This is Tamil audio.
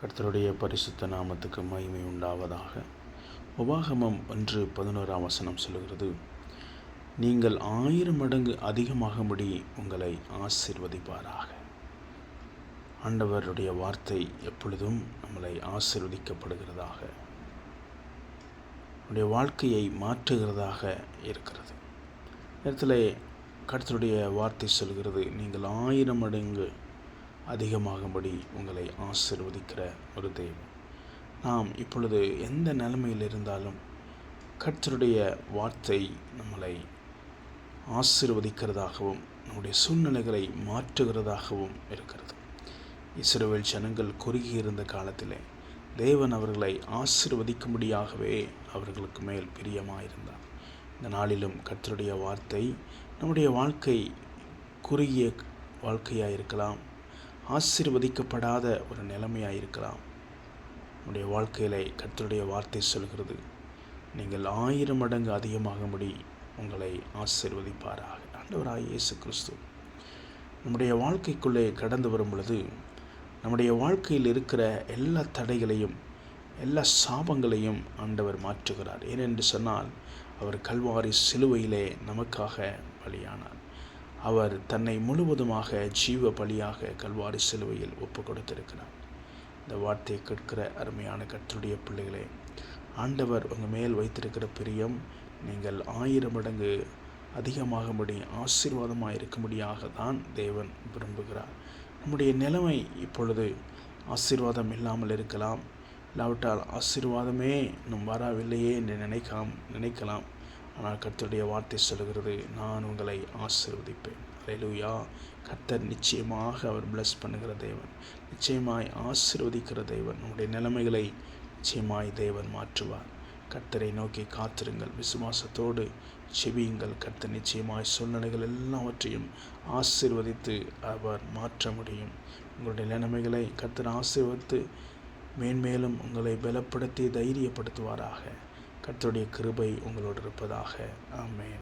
கர்த்தருடைய பரிசுத்த நாமத்துக்கு மகிமை உண்டாவதாக. உபாகமம் ஒன்று பதினோராம் வசனம் சொல்லுகிறது நீங்கள் ஆயிரம் மடங்கு அதிகமாகும்படி உங்களை ஆசிர்வதிப்பாராக. ஆண்டவருடைய வார்த்தை எப்பொழுதும் நம்மளை ஆசிர்வதிக்கப்படுகிறதாக நம்முடைய வாழ்க்கையை மாற்றுகிறதாக இருக்கிறது. நேரத்தில் கடத்தருடைய வார்த்தை சொல்கிறது நீங்கள் ஆயிரம் மடங்கு அதிகமாகும்படி உங்களை ஆசிர்வதிக்கிற ஒரு தெய்வம். நாம் இப்பொழுது எந்த நிலைமையில் இருந்தாலும் கர்த்தருடைய வார்த்தை நம்மளை ஆசிர்வதிக்கிறதாகவும் நம்முடைய சூழ்நிலைகளை மாற்றுகிறதாகவும் இருக்கிறது. இஸ்ரோவேல் ஜனங்கள் குறுகி இருந்த காலத்திலே தேவன் அவர்களை ஆசிர்வதிக்கும்படியாகவே அவர்களுக்கு மேல் பிரியமாயிருந்தார். இந்த நாளிலும் கர்த்தருடைய வார்த்தை நம்முடைய வாழ்க்கை குறுகிய வாழ்க்கையாக இருக்கலாம் ஆசிர்வதிக்கப்படாத ஒரு நிலைமையாக இருக்கலாம் நம்முடைய வாழ்க்கையில் கர்த்தருடைய வார்த்தை சொல்கிறது நீங்கள் ஆயிரம் மடங்கு அதிகமாகும்படி உங்களை ஆசிர்வதிப்பாராக. ஆண்டவராக இயேசு கிறிஸ்து. நம்முடைய வாழ்க்கைக்குள்ளே கடந்து வரும் பொழுது நம்முடைய வாழ்க்கையில் இருக்கிற எல்லா தடைகளையும் எல்லா சாபங்களையும் ஆண்டவர் மாற்றுகிறார். ஏனென்று சொன்னால் அவர் கல்வாரி சிலுவையிலே நமக்காக பலியானார். அவர் தன்னை முழுவதுமாக ஜீவ பலியாக கல்வாரி சிலுவையில் ஒப்பு கொடுத்திருக்கிறார் இந்த வார்த்தையை கேட்கிற அருமையான கற்றுடைய பிள்ளைகளே ஆண்டவர் உங்கள் மேல் வைத்திருக்கிற பிரியம் நீங்கள் ஆயிரம் மடங்கு அதிகமாகும்படி ஆசீர்வாதமாக இருக்கும்படியாக தான் தேவன் விரும்புகிறார். நம்முடைய நிலைமை இப்பொழுது ஆசீர்வாதம் இல்லாமல் இருக்கலாம். இல்லாவிட்டால் ஆசீர்வாதமே இன்னும் வரவில்லையே என்று நினைக்காம் நினைக்கலாம். ஆனால் கர்த்தருடைய வார்த்தை சொல்கிறது நான் உங்களை ஆசிர்வதிப்பேன். அலையிலூயா கர்த்தர் நிச்சயமாக அவர் பிளஸ் பண்ணுகிற தேவன். நிச்சயமாய் ஆசிர்வதிக்கிற தேவன். உங்களுடைய நிலைமைகளை நிச்சயமாய் தேவன் மாற்றுவார். கர்த்தரை நோக்கி காத்திருங்கள். விசுவாசத்தோடு செவியுங்கள் கர்த்தர் நிச்சயமாய் சூழ்நிலைகள் எல்லாவற்றையும் ஆசிர்வதித்து அவர் மாற்ற முடியும். உங்களுடைய நிலைமைகளை கர்த்தர் ஆசிர்வதித்து மேன்மேலும் உங்களை பலப்படுத்தி தைரியப்படுத்துவாராக. கர்த்தருடைய கிருபை உங்களோடு இருப்பதாக. ஆமேன்.